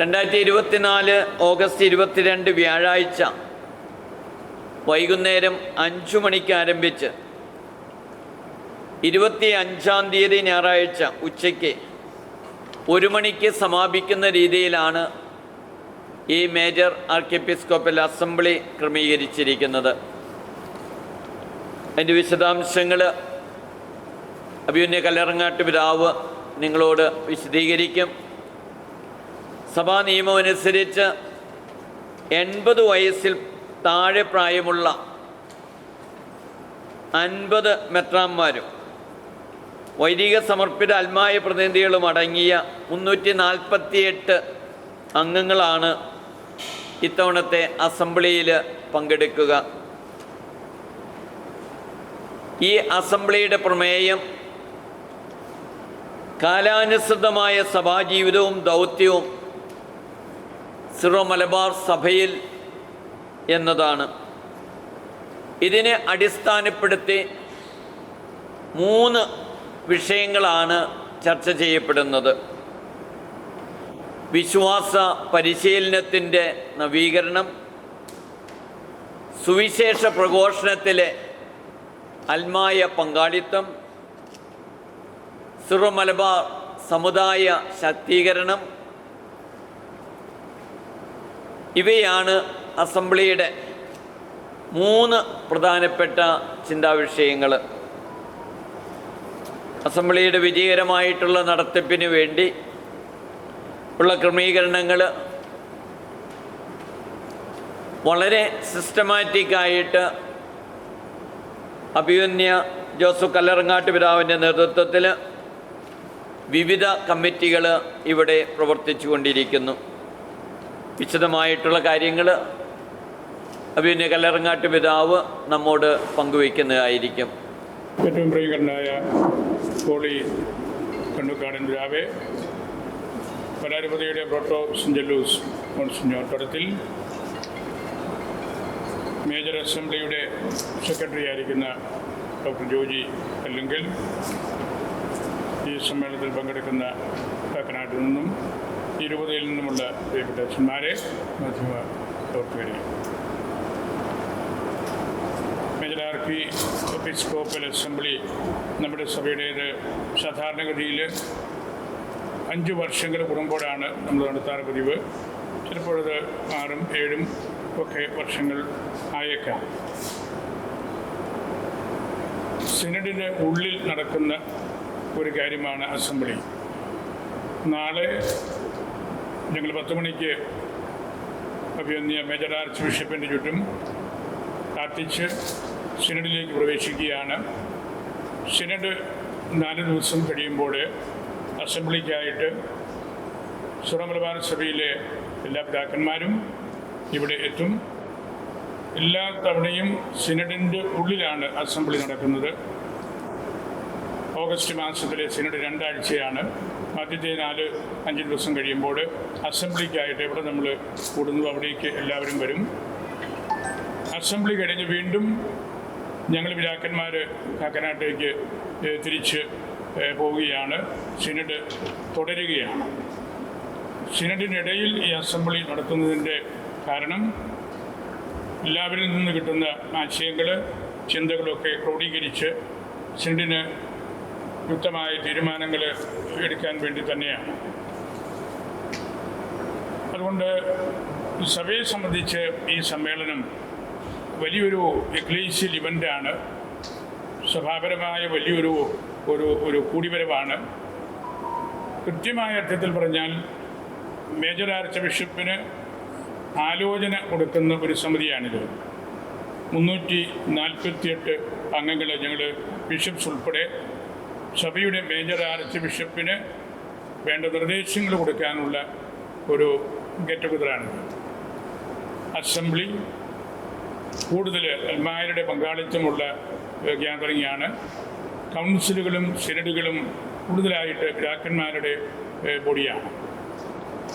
രണ്ടായിരത്തി ഇരുപത്തിനാല് ഓഗസ്റ്റ് ഇരുപത്തിരണ്ട് വ്യാഴാഴ്ച വൈകുന്നേരം അഞ്ചു മണിക്ക് ആരംഭിച്ച് ഇരുപത്തി അഞ്ചാം തീയതി ഞായറാഴ്ച ഉച്ചയ്ക്ക് ഒരു മണിക്ക് സമാപിക്കുന്ന രീതിയിലാണ് ഈ മേജർ ആർക്കിപ്പിസ്കോപ്പൽ അസംബ്ലി ക്രമീകരിച്ചിരിക്കുന്നത്. അതിന്റെ വിശദാംശങ്ങൾ അഭിയുന്യ കല്ലറങ്ങാട്ട് പിതാവ് നിങ്ങളോട് വിശദീകരിക്കും. സഭാ നിയമം അനുസരിച്ച് എൺപത് വയസ്സിൽ താഴെ പ്രായമുള്ള അൻപത് മെത്രാന്മാരും വൈദിക സമർപ്പിത അൽമായ പ്രതിനിധികളും അടങ്ങിയ മുന്നൂറ്റി നാൽപ്പത്തിയെട്ട് അംഗങ്ങളാണ് ഇത്തവണത്തെ അസംബ്ലിയിൽ പങ്കെടുക്കുക. ഈ അസംബ്ലിയുടെ പ്രമേയം കാലാനുസൃതമായ സഭാജീവിതവും ദൗത്യവും സിറോ മലബാർ സഭയിൽ എന്നതാണ്. ഇതിനെ അടിസ്ഥാനപ്പെടുത്തി മൂന്ന് വിഷയങ്ങളാണ് ചർച്ച ചെയ്യപ്പെടുന്നത്. വിശ്വാസ പരിശീലനത്തിന്റെ നവീകരണം സുവിശേഷ പ്രഘോഷണത്തിലെ അൽമായ പങ്കാളിത്തം സിറോ മലബാർ സമുദായ ശാക്തീകരണം ഇവയാണ് അസംബ്ലിയുടെ മൂന്ന് പ്രധാനപ്പെട്ട ചിന്താവിഷയങ്ങൾ അസംബ്ലിയുടെ വിജയകരമായിട്ടുള്ള നടത്തിപ്പിന് വേണ്ടി ഉള്ള ക്രമീകരണങ്ങൾ വളരെ സിസ്റ്റമാറ്റിക്കായിട്ട് അഭിമന്യ ജോസഫ് കല്ലറങ്ങാട്ട് പിതാവിന്റെ നേതൃത്വത്തിൽ വിവിധ കമ്മിറ്റികൾ ഇവിടെ പ്രവർത്തിച്ചു കൊണ്ടിരിക്കുന്നു വിശദമായിട്ടുള്ള കാര്യങ്ങൾ അഭിനയ കല്ലറങ്ങാട്ട് പിതാവ് നമ്മോട് പങ്കുവയ്ക്കുന്നതായിരിക്കും. ഏറ്റവും പ്രിയങ്കരനായ കോളി കണ്ണുക്കാടൻ രാവെ പരാധിപതിയുടെ പ്രോട്ടോ സിഞ്ചലൂസ് മോൺസിഞ്ഞോർ പടത്തിൽ മേജർ അസംബ്ലിയുടെ സെക്രട്ടറി ആയിരിക്കുന്ന ഡോക്ടർ ജോജി അല്ലെങ്കിൽ ഈ സമ്മേളനത്തിൽ പങ്കെടുക്കുന്ന കാക്കനാട്ടിൽ നിന്നും ഇരുപതിൽ നിന്നുമുള്ള പ്രിയപ്പെട്ട അച്ഛന്മാരെ മാധ്യമ പ്രവർത്തകരെ മേജർ ആർക്കി എപ്പിസ്കോപ്പൽ അസംബ്ലി നമ്മുടെ സഭയുടേത് സാധാരണഗതിയിൽ അഞ്ച് വർഷങ്ങൾ കൂടുമ്പോഴാണ് നമ്മൾ നടത്താറ് പതിവ്. ചിലപ്പോഴത് ആറും ഏഴും ഒക്കെ വർഷങ്ങൾ ആയേക്കാം. സിനഡിന്റെ ഉള്ളിൽ നടക്കുന്ന ഒരു കാര്യമാണ് അസംബ്ലി. നാളെ ഞങ്ങൾ പത്ത് മണിക്ക് അഭിയന്യ മേജർ ആർച്ച് ബിഷപ്പിന്റെ ചുറ്റും പ്രാർത്ഥിച്ച് സിനഡിലേക്ക് പ്രവേശിക്കുകയാണ്. സിനഡ് നാല് ദിവസം കഴിയുമ്പോൾ അസംബ്ലിക്കായിട്ട് സുറമലബാർ സഭയിലെ എല്ലാ പിതാക്കന്മാരും ഇവിടെ എത്തും. എല്ലാ തവണയും സിനഡിന്റെ ഉള്ളിലാണ് അസംബ്ലി നടക്കുന്നത്. ഓഗസ്റ്റ് മാസത്തിലെ സിനഡ് രണ്ടാഴ്ചയാണ്. ആദ്യത്തെ നാല് അഞ്ച് ദിവസം കഴിയുമ്പോൾ അസംബ്ലിക്കായിട്ട് എവിടെ നമ്മൾ കൂടുന്നു അവിടേക്ക് എല്ലാവരും വരും. അസംബ്ലി കഴിഞ്ഞ് വീണ്ടും ഞങ്ങൾ പിതാക്കന്മാർ കാക്കനാട്ടേക്ക് തിരിച്ച് പോവുകയാണ്. സിനഡ് തുടരുകയാണ്. സിനഡിനിടയിൽ ഈ അസംബ്ലി നടത്തുന്നതിന്റെ കാരണം എല്ലാവരിൽ നിന്ന് കിട്ടുന്ന ആശയങ്ങൾ ചിന്തകളൊക്കെ ക്രോഡീകരിച്ച് സിനഡിന് യുക്തമായ തീരുമാനങ്ങൾ എടുക്കാൻ വേണ്ടി തന്നെയാണ്. അതുകൊണ്ട് സഭയെ സംബന്ധിച്ച് ഈ സമ്മേളനം വലിയൊരു എക്ലീഷ്യൽ ഇവന്റാണ് സഭാപരമായ വലിയൊരു ഒരു ഒരു കൂടിവരവാണ്. കൃത്യമായ അർത്ഥത്തിൽ പറഞ്ഞാൽ മേജർ ആർച്ച് ബിഷപ്പിന് ആലോചന കൊടുക്കുന്ന ഒരു സമിതിയാണിത്. മുന്നൂറ്റി നാൽപ്പത്തിയെട്ട് അംഗങ്ങൾ ഞങ്ങൾ ബിഷപ്സ് ഉൾപ്പെടെ സഭയുടെ മേജർ ആർച്ച് ബിഷപ്പിന് വേണ്ട നിർദ്ദേശങ്ങൾ കൊടുക്കാനുള്ള ഒരു ഗെറ്റ് ടുഗതറാണിത് അസംബ്ലി കൂടുതൽ അൽമായരുടെ പങ്കാളിത്തമുള്ള ഗ്യാതറിംഗ് ആണ് കൗൺസിലുകളും സിനഡുകളും കൂടുതലായിട്ട് പിതാക്കന്മാരുടെ ബോഡിയാണ്.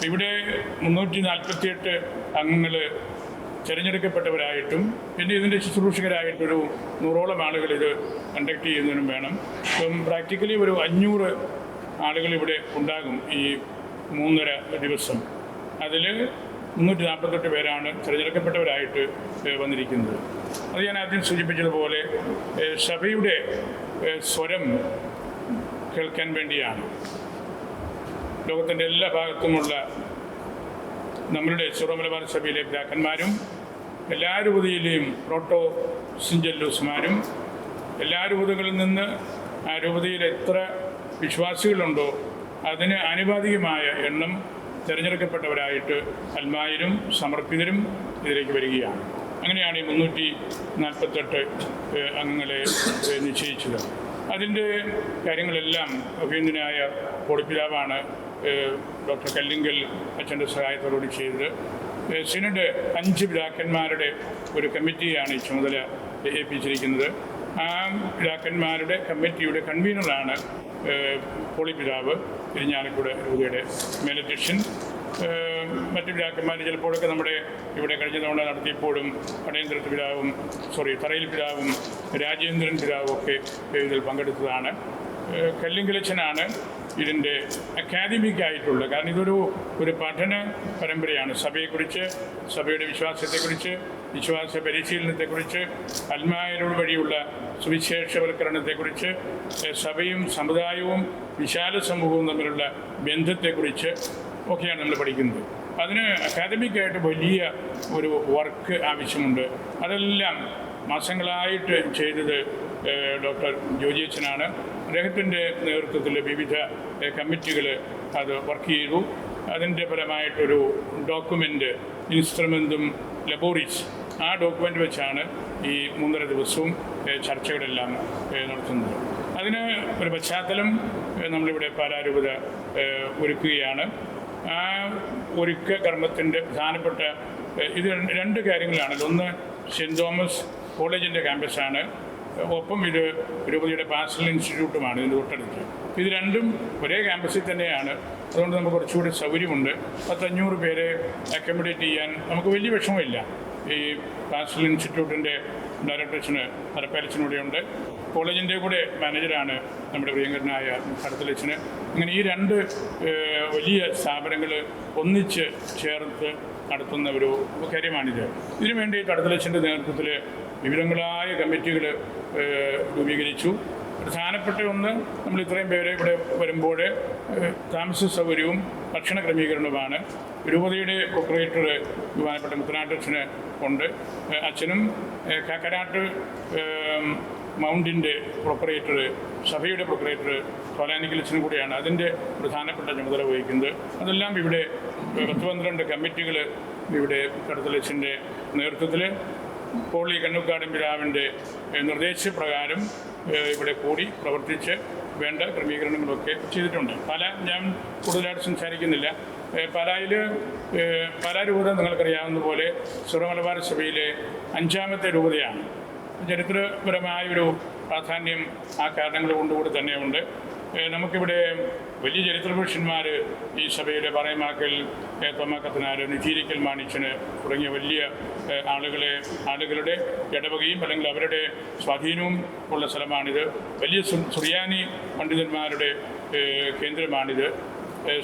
ഇവിടെ മുന്നൂറ്റി നാൽപ്പത്തിയെട്ട് അംഗങ്ങൾ തിരഞ്ഞെടുക്കപ്പെട്ടവരായിട്ടും പിന്നെ ഇതിന്റെ ശുശ്രൂഷകരായിട്ടൊരു നൂറോളം ആളുകൾ ഇത് കണ്ടക്ട് ചെയ്യുന്നതിനും വേണം. ഇപ്പം പ്രാക്ടിക്കലി ഒരു അഞ്ഞൂറ് ആളുകൾ ഇവിടെ ഉണ്ടാകും ഈ മൂന്നര ദിവസം. അതിൽ മുന്നൂറ്റി നാൽപ്പത്തെട്ട് പേരാണ് തിരഞ്ഞെടുക്കപ്പെട്ടവരായിട്ട് വന്നിരിക്കുന്നത്. അത് ഞാൻ ആദ്യം സൂചിപ്പിച്ചതുപോലെ സഭയുടെ സ്വരം കേൾക്കാൻ വേണ്ടിയാണ്. ലോകത്തിന്റെ എല്ലാ ഭാഗത്തുമുള്ള നമ്മളുടെ സുറമലബാർ സഭയിലെ പിതാക്കന്മാരും എല്ലാ രൂപതയിലെയും പ്രോട്ടോ സിഞ്ചല്ലൂസ്മാരും എല്ലാ രൂപതകളിൽ നിന്ന് ആ രൂപതയിൽ എത്ര വിശ്വാസികളുണ്ടോ അതിന് ആനുപാതികമായ എണ്ണം തിരഞ്ഞെടുക്കപ്പെട്ടവരായിട്ട് അൽമായരും സമർപ്പിതരും ഇതിലേക്ക് വരികയാണ്. അങ്ങനെയാണ് ഈ മുന്നൂറ്റി നാൽപ്പത്തെട്ട് അംഗങ്ങളെ നിശ്ചയിച്ചത്. അതിന്റെ കാര്യങ്ങളെല്ലാം അഭിനന്ദനായ പൊടിപ്പിതാവാണ് ഏഹ്, ഡോക്ടർ കല്ലിങ്കൽ അച്ഛന്റെ സഹായത്തോടുകൂടി ചെയ്തത്. സിനഡ് അഞ്ച് പിതാക്കന്മാരുടെ ഒരു കമ്മിറ്റിയാണ് ഈ ചുമതല ഏൽപ്പിച്ചിരിക്കുന്നത്. ആ പിതാക്കന്മാരുടെ കമ്മിറ്റിയുടെ കൺവീനറാണ് പോളി പിതാവ് ഇരിഞ്ഞാലക്കുട രൂപയുടെ മേലധ്യക്ഷൻ. മറ്റു പിതാക്കന്മാർ ചിലപ്പോഴൊക്കെ നമ്മുടെ ഇവിടെ കഴിഞ്ഞ തവണ നടത്തിയപ്പോഴും പടയന്ത്രത്ത് പിതാവും സോറി തറയിൽ പിതാവും രാജേന്ദ്രൻ പിതാവും ഒക്കെ ഇതിൽ പങ്കെടുത്തതാണ്. കല്ലിങ്കലച്ചനാണ്. ഇതിന്റെ അക്കാദമിക് ആയിട്ടുള്ള കാരണം ഇതൊരു ഒരു പഠന പരമ്പരയാണ്. സഭയെക്കുറിച്ച് സഭയുടെ വിശ്വാസത്തെക്കുറിച്ച് വിശ്വാസ പരിശീലനത്തെക്കുറിച്ച് അൽമായരോട് വഴിയുള്ള സുവിശേഷവൽക്കരണത്തെക്കുറിച്ച് സഭയും സമുദായവും വിശാല സമൂഹവും തമ്മിലുള്ള ബന്ധത്തെക്കുറിച്ച് ഒക്കെയാണ് നമ്മൾ പഠിക്കുന്നത്. അതിന് അക്കാദമിക്കായിട്ട് വലിയ ഒരു വർക്ക് ആവശ്യമുണ്ട്. അതെല്ലാം മാസങ്ങളായിട്ട് ചെയ്തത് ഡോക്ടർ ജോജി അച്ഛനാണ് അദ്ദേഹത്തിന്റെ നേതൃത്വത്തിൽ വിവിധ കമ്മിറ്റികൾ അത് വർക്ക് ചെയ്തു. അതിന്റെ ഫലമായിട്ടൊരു ഡോക്യുമെന്റ് ഇൻസ്ട്രുമെന്റും ലബോറീസ് ആ ഡോക്യുമെന്റ് വെച്ചാണ് ഈ മൂന്നര ദിവസവും ചർച്ചകളെല്ലാം നടത്തുന്നത്. അതിന് ഒരു പശ്ചാത്തലം നമ്മളിവിടെ പാലാരൂപത ഒരുക്കുകയാണ്. ആ ഒരുക്ക കർമ്മത്തിന്റെ പ്രധാനപ്പെട്ട ഇത് രണ്ട് കാര്യങ്ങളാണല്ലോ. കാര്യങ്ങളാണ് ഒന്ന് സെന്റ് തോമസ് കോളേജിന്റെ ക്യാമ്പസാണ്. ഒപ്പം ഇത് രൂപതയുടെ പാസ്റ്റൽ ഇൻസ്റ്റിറ്റ്യൂട്ടുമാണ് ഇതിന്റെ തൊട്ടടുത്ത്. ഇത് രണ്ടും ഒരേ ക്യാമ്പസിൽ തന്നെയാണ്. അതുകൊണ്ട് നമുക്ക് കുറച്ചുകൂടി സൗകര്യമുണ്ട്. പത്തഞ്ഞൂറ് പേരെ അക്കോമഡേറ്റ് ചെയ്യാൻ നമുക്ക് വലിയ വിഷമമില്ല. ഈ പാസ്റ്റൽ ഇൻസ്റ്റിറ്റ്യൂട്ടിന്റെ ഡയറക്ടേഴ്സിന് ഉണ്ട്. കോളേജിന്റെ കൂടെ മാനേജറാണ് നമ്മുടെ പ്രിയങ്കരനായ കടത്തലച്ചന്. അങ്ങനെ ഈ രണ്ട് വലിയ സ്ഥാപനങ്ങൾ ഒന്നിച്ച് ചേർത്ത് നടത്തുന്ന ഒരു കാര്യമാണിത്. ഇതിനുവേണ്ടി കടത്തലച്ചന്റെ നേതൃത്വത്തിൽ വിവിധങ്ങളായ കമ്മിറ്റികൾ രൂപീകരിച്ചു. പ്രധാനപ്പെട്ട ഒന്ന് നമ്മൾ ഇത്രയും പേരെ ഇവിടെ വരുമ്പോൾ താമസ സൗകര്യവും ഭക്ഷണ ക്രമീകരണവുമാണ്. രൂപതയുടെ പ്രൊപ്പറേറ്റർ ബഹുമാനപ്പെട്ട മുത്തനാട്ടച്ഛന് ഉണ്ട്. അച്ഛനും കാക്കനാട്ട് മൗണ്ടിന്റെ പ്രൊപ്പറേറ്റർ സഭയുടെ പ്രൊപ്പറേറ്റർ സോലാനിക്കലച്ചനും കൂടിയാണ് അതിന്റെ പ്രധാനപ്പെട്ട ചുമതല വഹിക്കുന്നത്. അതെല്ലാം ഇവിടെ പത്ത് പന്ത്രണ്ട് കമ്മിറ്റികൾ ഇവിടെ കടത്തലച്ചന്റെ നേതൃത്വത്തിൽ പോളി കണ്ണുക്കാടും പിതാവിന്റെ നിർദ്ദേശപ്രകാരം ഇവിടെ കൂടി പ്രവർത്തിച്ച് വേണ്ട ക്രമീകരണങ്ങളൊക്കെ ചെയ്തിട്ടുണ്ട്. പല ഞാൻ കൂടുതലായിട്ട് സംസാരിക്കുന്നില്ല. പാലായിൽ പാലാ രൂപത നിങ്ങൾക്കറിയാവുന്ന പോലെ സുറമലബാർ സഭയിലെ അഞ്ചാമത്തെ രൂപതയാണ്. ചരിത്രപരമായ ഒരു പ്രാധാന്യം ആ കാരണങ്ങൾ കൊണ്ടുകൂടി തന്നെയുണ്ട്. നമുക്കിവിടെ വലിയ ചരിത്രപുരുഷന്മാർ ഈ സഭയുടെ പറയമാക്കൽ തോമാക്കത്തനാർ നിജീരിക്കൽ മാണിച്ചന് തുടങ്ങിയ വലിയ ആളുകളെ ആളുകളുടെ ഇടവകയും അല്ലെങ്കിൽ അവരുടെ സ്വാധീനവും ഉള്ള സ്ഥലമാണിത്. വലിയ സുറിയാനി പണ്ഡിതന്മാരുടെ കേന്ദ്രമാണിത്.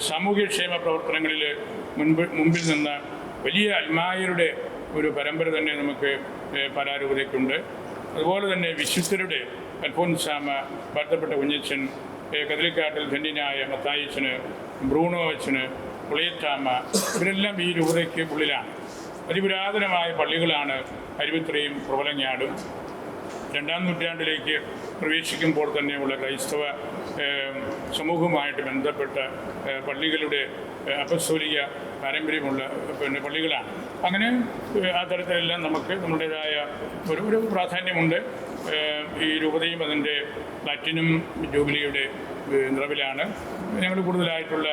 സാമൂഹ്യക്ഷേമ പ്രവർത്തനങ്ങളിൽ മുൻപ് മുമ്പിൽ നിന്ന് വലിയ അൽമായരുടെ ഒരു പരമ്പര തന്നെ നമുക്ക് പരാരൂപതയ്ക്കുണ്ട് അതുപോലെ തന്നെ വിശുദ്ധരുടെ അൽഫോൻസാമ ബന്ധപ്പെട്ട കുഞ്ഞച്ചൻ കതിലിക്കാട്ടിൽ ധന്യനായ മത്തായിച്ചന് ബ്രൂണോ അച്ഛന് പുളിയറ്റാമ്മ ഇവരെല്ലാം ഈ രൂപതയ്ക്ക് ഉള്ളിലാണ്. അതിപുരാതനമായ പള്ളികളാണ് അരുവിത്രയും പ്രബലങ്ങാടും. രണ്ടാം നൂറ്റാണ്ടിലേക്ക് പ്രവേശിക്കുമ്പോൾ തന്നെയുള്ള ക്രൈസ്തവ സമൂഹവുമായിട്ട് ബന്ധപ്പെട്ട പള്ളികളുടെ അപസ്തോലിക പാരമ്പര്യമുള്ള പിന്നെ പള്ളികളാണ്. അങ്ങനെ ആ തരത്തിലെല്ലാം നമുക്ക് നമ്മുടേതായ ഒരു ഒരു പ്രാധാന്യമുണ്ട്. ഈ രൂപതയും അതിന്റെ പ്ലാറ്റിനം ജൂബിലിയുടെ നിറവിലാണ്. ഞങ്ങൾ കൂടുതലായിട്ടുള്ള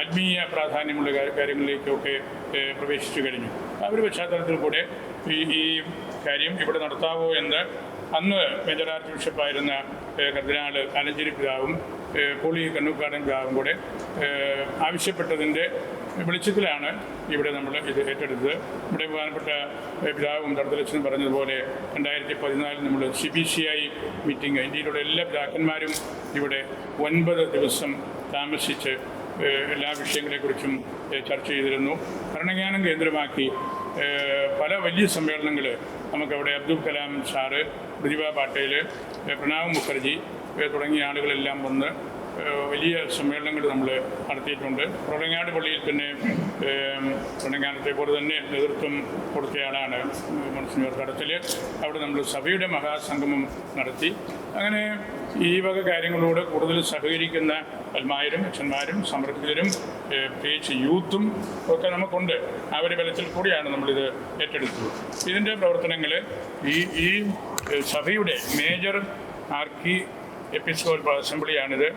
ആത്മീയ പ്രാധാന്യമുള്ള കാര്യങ്ങളിലേക്കൊക്കെ പ്രവേശിച്ചു കഴിഞ്ഞു. ആ ഒരു പശ്ചാത്തലത്തിൽ കൂടെ ഈ ഈ കാര്യം ഇവിടെ നടത്താവോ എന്ന് അന്ന് മേജർ ആർച്ച് ബിഷപ്പായിരുന്ന കർദിനാൾ അലഞ്ചേരി പിതാവും പുളി കണ്ണൂക്കാടൻ പിതാവും കൂടെ ആവശ്യപ്പെട്ടതിന്റെ വെളിച്ചത്തിലാണ് ഇവിടെ നമ്മൾ ഇത് ഏറ്റെടുത്തത്. ഇവിടെ പ്രധാനപ്പെട്ട പിതാവും തടത്തലച്ചനും പറഞ്ഞതുപോലെ രണ്ടായിരത്തി പതിനാലിൽ നമ്മൾ C B C I meeting ഇന്ത്യയിലുള്ള എല്ലാ പിതാക്കന്മാരും ഇവിടെ ഒൻപത് ദിവസം താമസിച്ച് എല്ലാ വിഷയങ്ങളെക്കുറിച്ചും ചർച്ച ചെയ്തിരുന്നു. ഭരണജ്ഞാനം കേന്ദ്രമാക്കി പല വലിയ സമ്മേളനങ്ങൾ നമുക്കവിടെ അബ്ദുൽ കലാം സാറ് പ്രതിഭ പാട്ടേൽ പ്രണാവ് മുഖർജി തുടങ്ങിയ ആളുകളെല്ലാം വന്ന് വലിയ സമ്മേളനങ്ങൾ നമ്മൾ നടത്തിയിട്ടുണ്ട്. പുറങ്ങാട് പള്ളിയിൽ തന്നെ പുറങ്ങാനത്തെ പോലെ തന്നെ നേതൃത്വം കൊടുത്തയാളാണ് മൺസിനോർ കടത്തിൽ അവിടെ നമ്മൾ സഭയുടെ മഹാസംഗമം നടത്തി. അങ്ങനെ ഈ വക കാര്യങ്ങളോട് കൂടുതൽ സഹകരിക്കുന്ന അൽമാരും അച്ഛന്മാരും സമർപ്പിതരും പ്രത്യേകിച്ച് യൂത്തും ഒക്കെ നമുക്കുണ്ട്. ഒരു ബലത്തിൽ കൂടിയാണ് നമ്മളിത് ഏറ്റെടുത്തത്. ഇതിന്റെ പ്രവർത്തനങ്ങൾ ഈ ഈ സഭയുടെ മേജർ ആർക്കി എപ്പിസ്കോപ്പൽ അസംബ്ലിയാണിത്.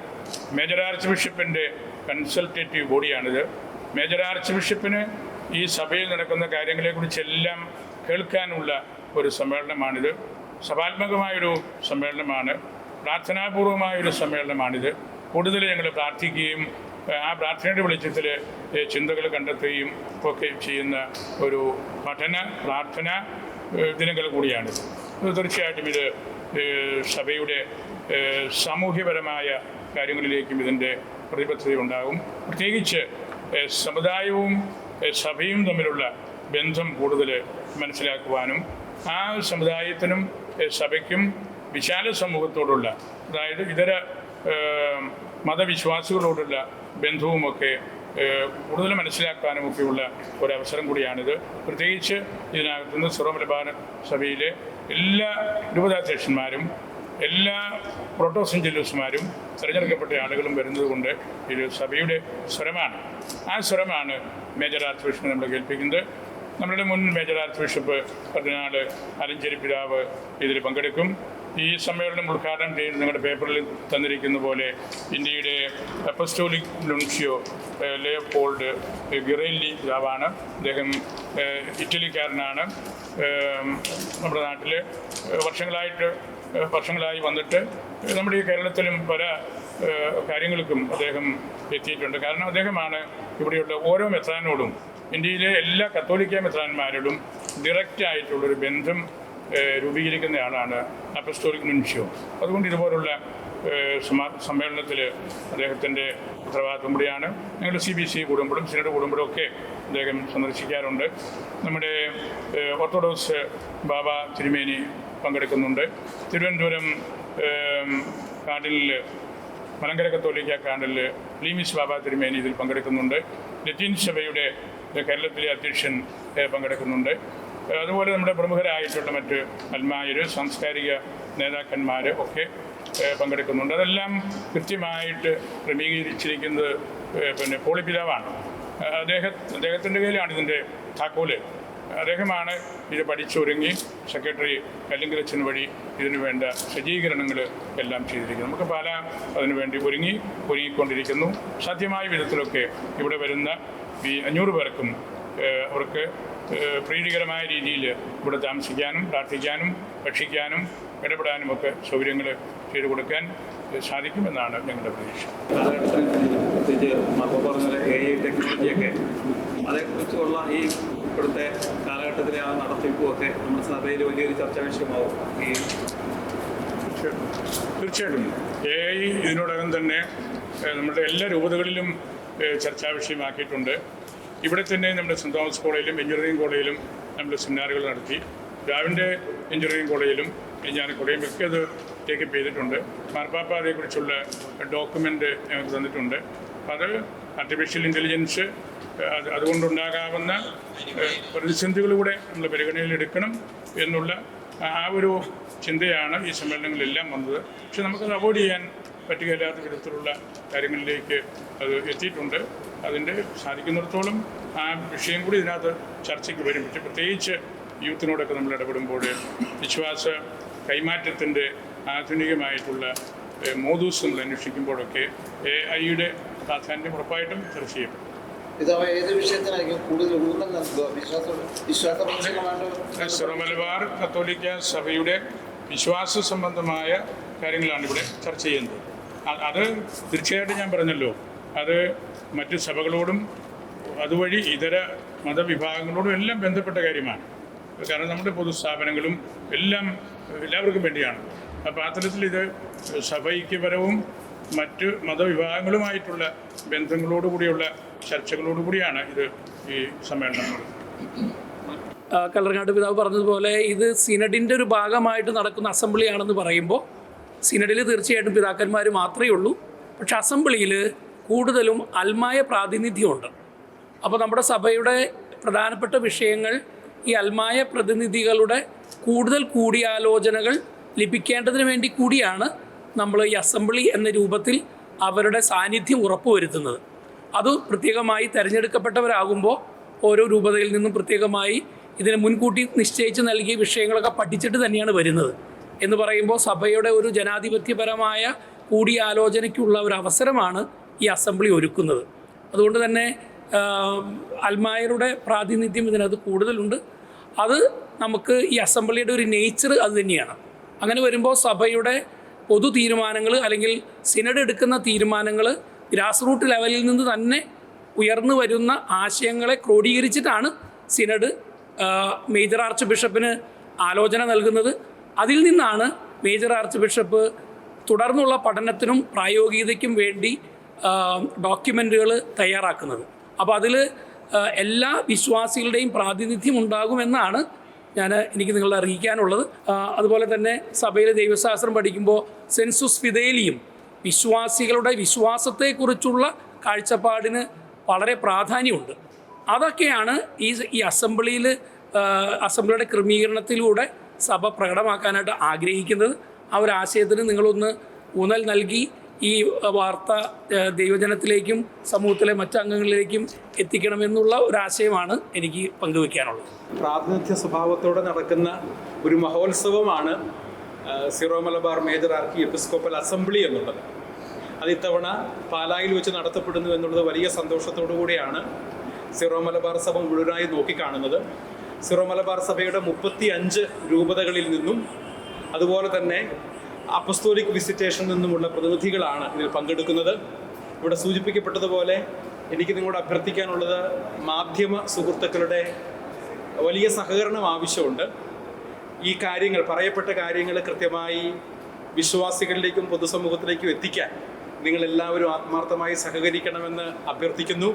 മേജർ ആർച്ച് ബിഷപ്പിന്റെ കൺസൾട്ടേറ്റീവ് ബോഡിയാണിത്. മേജർ ആർച്ച് ബിഷപ്പിന് ഈ സഭയിൽ നടക്കുന്ന കാര്യങ്ങളെക്കുറിച്ചെല്ലാം കേൾക്കാനുള്ള ഒരു സമ്മേളനമാണിത്. സഭാത്മകമായൊരു സമ്മേളനമാണ്. പ്രാർത്ഥനാപൂർവമായൊരു സമ്മേളനമാണിത്. കൂടുതൽ ഞങ്ങൾ പ്രാർത്ഥിക്കുകയും ആ പ്രാർത്ഥനയുടെ വെളിച്ചത്തിൽ ചിന്തകൾ കണ്ടെത്തുകയും ഒക്കെ ചെയ്യുന്ന ഒരു പഠന പ്രാർത്ഥന ദിനങ്ങൾ കൂടിയാണിത്. തീർച്ചയായിട്ടും ഇത് സഭയുടെ സാമൂഹ്യപരമായ കാര്യങ്ങളിലേക്കും ഇതിന്റെ പ്രതിബദ്ധത ഉണ്ടാകും. പ്രത്യേകിച്ച് സമുദായവും സഭയും തമ്മിലുള്ള ബന്ധം കൂടുതൽ മനസ്സിലാക്കുവാനും ആ സമുദായത്തിനും സഭയ്ക്കും വിശാല സമൂഹത്തോടുള്ള അതായത് ഇതര മതവിശ്വാസികളോടുള്ള ബന്ധവുമൊക്കെ കൂടുതൽ മനസ്സിലാക്കാനും ഒക്കെയുള്ള ഒരവസരം കൂടിയാണിത്. പ്രത്യേകിച്ച് ഇതിനകത്തുനിന്ന് സിറോ മലബാർ സഭയിലെ എല്ലാ രൂപതാധ്യക്ഷന്മാരും എല്ലാ പ്രോട്ടോസെഞ്ചലൂസുമാരും തിരഞ്ഞെടുക്കപ്പെട്ട ആളുകളും വരുന്നത് കൊണ്ട് ഇത് സഭയുടെ സ്വരമാണ്. ആ സ്വരമാണ് മേജർ ആർച്ച് ബിഷപ്പിനെ നമ്മൾ കേൾപ്പിക്കുന്നത്. നമ്മളുടെ മുൻ മേജർ ആർച്ച് ബിഷപ്പ് പതിനാല് അലഞ്ചേരി പിതാവ് ഇതിൽ പങ്കെടുക്കും. ഈ സമ്മേളനം ഉദ്ഘാടനം ചെയ്യുന്ന നിങ്ങളുടെ പേപ്പറിൽ തന്നിരിക്കുന്ന പോലെ ഇന്ത്യയുടെ അപ്പസ്റ്റോലിക് ലുൻഷിയോ ലേ പോൾഡ് ഗിറേലി പിതാവാണ്. അദ്ദേഹം ഇറ്റലിക്കാരനാണ്. നമ്മുടെ നാട്ടിൽ വർഷങ്ങളായിട്ട് വർഷങ്ങളായി വന്നിട്ട് നമ്മുടെ ഈ കേരളത്തിലും പല കാര്യങ്ങൾക്കും അദ്ദേഹം എത്തിയിട്ടുണ്ട്. കാരണം അദ്ദേഹമാണ് ഇവിടെയുള്ള ഓരോ മെത്രാനോടും ഇന്ത്യയിലെ എല്ലാ കത്തോലിക്ക മെത്രാന്മാരോടും ഡയറക്റ്റ് ആയിട്ടുള്ളൊരു ബന്ധം രൂപീകരിക്കുന്ന ആളാണ് അപ്പസ്റ്റോറിക് മുൻഷ്യോ അതുകൊണ്ട് ഇതുപോലുള്ള സമ്മേളനത്തിൽ അദ്ദേഹത്തിന്റെ ഉത്തരവാദിത്വം കൂടിയാണ്. ഞങ്ങൾ സി ബി സി കൂടുമ്പോഴും സിനഡ് കൂടുമ്പോഴും ഒക്കെ അദ്ദേഹം സന്ദർശിക്കാറുണ്ട്. നമ്മുടെ ഓർത്തഡോക്സ് ബാബ തിരുമേനി പങ്കെടുക്കുന്നുണ്ട്. തിരുവനന്തപുരം കാണ്ടിലിൽ മലങ്കര കത്തോലിക്ക കാണ്ടലിൽ ലീമിസ് ബാബ തിരുമേനി ഇതിൽ പങ്കെടുക്കുന്നുണ്ട്. ലത്തീൻ സഭയുടെ കേരളത്തിലെ അധ്യക്ഷൻ പങ്കെടുക്കുന്നുണ്ട്. അതുപോലെ നമ്മുടെ പ്രമുഖരായിട്ടുള്ള മറ്റ് അൽമായർ സാംസ്കാരിക നേതാക്കന്മാർ ഒക്കെ പങ്കെടുക്കുന്നുണ്ട്. അതെല്ലാം കൃത്യമായിട്ട് ക്രമീകരിച്ചിരിക്കുന്നത് പിന്നെ പോളിപിതാവാണ് അദ്ദേഹം അദ്ദേഹത്തിന്റെ കയ്യിലാണ് ഇതിന്റെ താക്കോൽ. അദ്ദേഹമാണ് ഇത് പഠിച്ചൊരുങ്ങി സെക്രട്ടറി കല്ലിങ്കലച്ചൻ വഴി ഇതിനു വേണ്ട സജ്ജീകരണങ്ങൾ എല്ലാം ചെയ്തിരിക്കുന്നു. നമുക്ക് പാല അതിനുവേണ്ടി ഒരുങ്ങി ഒരുങ്ങിക്കൊണ്ടിരിക്കുന്നു. സാധ്യമായ വിധത്തിലൊക്കെ ഇവിടെ വരുന്ന ഈ അഞ്ഞൂറ് പേർക്കും അവർക്ക് പ്രീതികരമായ രീതിയിൽ ഇവിടെ താമസിക്കാനും പ്രാർത്ഥിക്കാനും ഭക്ഷിക്കാനും ഇടപെടാനും ഒക്കെ സൗകര്യങ്ങൾ ചെയ്തു കൊടുക്കാൻ സാധിക്കുമെന്നാണ് ഞങ്ങളുടെ പ്രതീക്ഷ. കാലഘട്ടത്തിൽ പ്രത്യേകിച്ച് ടെക്നോളജിയൊക്കെ അതേക്കുറിച്ചുള്ള ഈ ഇപ്പോഴത്തെ കാലഘട്ടത്തിലെ ആ നടത്തിപ്പും ഒക്കെ നമ്മുടെ സഭയിൽ വലിയൊരു ചർച്ചാ വിഷയമാവും. തീർച്ചയായിട്ടും. എ ഐ ഇതിനോടകം തന്നെ നമ്മുടെ എല്ലാ രൂപതകളിലും ചർച്ചാ വിഷയമാക്കിയിട്ടുണ്ട്. ഇവിടെ തന്നെ നമ്മുടെ സെന്റ് തോമസ് കോളേജിലും എഞ്ചിനീയറിംഗ് കോളേജിലും നമ്മൾ സെമിനാറുകൾ നടത്തി. രാവിന്റെ എഞ്ചിനീയറിംഗ് കോളേജിലും ഞാനിക്കൂടെയും ഒക്കെ അത് ടേക്കപ്പ് ചെയ്തിട്ടുണ്ട്. മാർപ്പാപ്പ അതേക്കുറിച്ചുള്ള ഡോക്യുമെന്റ് ഞങ്ങൾക്ക് തന്നിട്ടുണ്ട്. അത് ആർട്ടിഫിഷ്യൽ ഇന്റലിജൻസ് അത് അതുകൊണ്ടുണ്ടാകാവുന്ന പ്രതിസന്ധികളിലൂടെ നമ്മൾ പരിഗണനയിലെടുക്കണം എന്നുള്ള ആ ഒരു ചിന്തയാണ് ഈ സമ്മേളനങ്ങളിലെല്ലാം വന്നത്. പക്ഷെ നമുക്കത് അവോയ്ഡ് ചെയ്യാൻ പറ്റുകയില്ലാത്ത വിധത്തിലുള്ള കാര്യങ്ങളിലേക്ക് അത് എത്തിയിട്ടുണ്ട്. അതിന്റെ സാധിക്കുന്നിടത്തോളം ആ വിഷയം കൂടി ഇതിനകത്ത് ചർച്ചയ്ക്ക് വരും. പക്ഷെ പ്രത്യേകിച്ച് യൂത്തിനോടൊക്കെ നമ്മൾ ഇടപെടുമ്പോൾ വിശ്വാസ കൈമാറ്റത്തിന്റെ ആധുനികമായിട്ടുള്ള മോദൂസ് നമ്മൾ അന്വേഷിക്കുമ്പോഴൊക്കെ എ ഐയുടെ പ്രാധാന്യം ഉറപ്പായിട്ടും ചർച്ച ചെയ്യപ്പെടും. മലബാർ കത്തോലിക്ക സഭയുടെ വിശ്വാസ സംബന്ധമായ കാര്യങ്ങളാണ് ഇവിടെ ചർച്ച ചെയ്യുന്നത്. അത് തീർച്ചയായിട്ടും ഞാൻ പറഞ്ഞല്ലോ. അത് മറ്റു സഭകളോടും അതുവഴി ഇതര മതവിഭാഗങ്ങളോടും എല്ലാം ബന്ധപ്പെട്ട കാര്യമാണ്. കാരണം നമ്മുടെ പൊതുസ്ഥാപനങ്ങളും എല്ലാം എല്ലാവർക്കും വേണ്ടിയാണ്. അപ്പോൾ അത്തരത്തിൽ ഇത് സഭൈക്യപരവും മറ്റ് മതവിഭാഗങ്ങളുമായിട്ടുള്ള ബന്ധങ്ങളോടുകൂടിയുള്ള ചർച്ചകളോടുകൂടിയാണ് ഇത് ഈ സമ്മേളനം കല്ലറങ്ങാട് പിതാവ് പറഞ്ഞതുപോലെ ഇത് സിനഡിന്റെ ഒരു ഭാഗമായിട്ട് നടക്കുന്ന അസംബ്ലിയാണെന്ന് പറയുമ്പോൾ സിനഡിൽ തീർച്ചയായിട്ടും പിതാക്കന്മാർ മാത്രമേ ഉള്ളൂ. പക്ഷെ അസംബ്ലിയിൽ കൂടുതലും അൽമായ പ്രാതിനിധ്യമുണ്ട്. അപ്പോൾ നമ്മുടെ സഭയുടെ പ്രധാനപ്പെട്ട വിഷയങ്ങൾ ഈ അൽമായ പ്രതിനിധികളുടെ കൂടുതൽ കൂടിയാലോചനകൾ ലഭിക്കേണ്ടതിന് വേണ്ടി കൂടിയാണ് നമ്മൾ ഈ അസംബ്ലി എന്ന രൂപത്തിൽ അവരുടെ സാന്നിധ്യം ഉറപ്പുവരുത്തുന്നത്. അത് പ്രത്യേകമായി തിരഞ്ഞെടുക്കപ്പെട്ടവരാകുമ്പോൾ ഓരോ രൂപതയിൽ നിന്നും പ്രത്യേകമായി ഇതിനെ മുൻകൂട്ടി നിശ്ചയിച്ച് നൽകിയ വിഷയങ്ങളൊക്കെ പഠിച്ചിട്ട് തന്നെയാണ് വരുന്നത്. എന്ന് പറയുമ്പോൾ സഭയുടെ ഒരു ജനാധിപത്യപരമായ കൂടിയാലോചനയ്ക്കുള്ള ഒരു അവസരമാണ് ഈ അസംബ്ലി ഒരുക്കുന്നത്. അതുകൊണ്ട് തന്നെ അൽമായരുടെ പ്രാതിനിധ്യം ഇതിനകത്ത് കൂടുതലുണ്ട്. അത് നമുക്ക് ഈ അസംബ്ലിയുടെ ഒരു നേച്ചർ അത് തന്നെയാണ്. അങ്ങനെ വരുമ്പോൾ സഭയുടെ പൊതു തീരുമാനങ്ങൾ അല്ലെങ്കിൽ സിനഡ് എടുക്കുന്ന തീരുമാനങ്ങൾ ഗ്രാസ് റൂട്ട് ലെവലിൽ നിന്ന് തന്നെ ഉയർന്നു വരുന്ന ആശയങ്ങളെ ക്രോഡീകരിച്ചിട്ടാണ് സിനഡ് മേജർ ആർച്ച് ബിഷപ്പിന് ആലോചന നൽകുന്നത്. അതിൽ നിന്നാണ് മേജർ ആർച്ച് ബിഷപ്പ് തുടർന്നുള്ള പഠനത്തിനും പ്രായോഗികതയ്ക്കും വേണ്ടി ഡോക്യുമെന്റുകൾ തയ്യാറാക്കുന്നത്. അപ്പോൾ അതിൽ എല്ലാ വിശ്വാസികളുടെയും പ്രാതിനിധ്യം ഉണ്ടാകുമെന്നാണ് ഞാൻ എനിക്ക് നിങ്ങളെ അറിയിക്കാനുള്ളത്. അതുപോലെ തന്നെ സഭയിലെ ദൈവശാസ്ത്രം പഠിക്കുമ്പോൾ സെൻസുസ് ഫിദേലിയും വിശ്വാസികളുടെ വിശ്വാസത്തെക്കുറിച്ചുള്ള കാഴ്ചപ്പാടിന് വളരെ പ്രാധാന്യമുണ്ട്. അതൊക്കെയാണ് ഈ ഈ അസംബ്ലിയിൽ അസംബ്ലിയുടെ ക്രമീകരണത്തിലൂടെ സഭ പ്രകടമാക്കാനായിട്ട് ആഗ്രഹിക്കുന്നത്. ആ ഒരു ആശയത്തിന് നിങ്ങളൊന്ന് ഊന്നൽ നൽകി ഈ വാർത്ത ദൈവജനത്തിലേക്കും സമൂഹത്തിലെ മറ്റു അംഗങ്ങളിലേക്കും എത്തിക്കണമെന്നുള്ള ഒരു ആശയമാണ് എനിക്ക് പങ്കുവെക്കാനുള്ളത്. പ്രാതിനിധ്യ സ്വഭാവത്തോടെ നടക്കുന്ന ഒരു മഹോത്സവമാണ് Syro Malabar major archiepiscopal assembly എന്നുള്ളത്. അത് ഇത്തവണ പാലായിൽ വെച്ച് നടത്തപ്പെടുന്നു എന്നുള്ളത് വലിയ സന്തോഷത്തോടു കൂടിയാണ് സിറോ മലബാർ സഭ മുഴുവനായി നോക്കിക്കാണുന്നത്. സിറോ മലബാർ സഭയുടെ മുപ്പത്തി അഞ്ച് രൂപതകളിൽ നിന്നും അതുപോലെ തന്നെ അപ്പസ്തോലിക് വിസിറ്റേഷൻ നിന്നുമുള്ള പ്രതിനിധികളാണ് ഇതിൽ പങ്കെടുക്കുന്നത്. ഇവിടെ സൂചിപ്പിക്കപ്പെട്ടതുപോലെ എനിക്ക് നിങ്ങളോട് അഭ്യർത്ഥിക്കാനുള്ളത് മാധ്യമ സുഹൃത്തുക്കളുടെ വലിയ സഹകരണം ആവശ്യമുണ്ട്. ഈ കാര്യങ്ങൾ പറയപ്പെട്ട കാര്യങ്ങൾ കൃത്യമായി വിശ്വാസികളിലേക്കും പൊതുസമൂഹത്തിലേക്കും എത്തിക്കാൻ നിങ്ങളെല്ലാവരും ആത്മാർത്ഥമായി സഹകരിക്കണമെന്ന് അഭ്യർത്ഥിക്കുന്നു.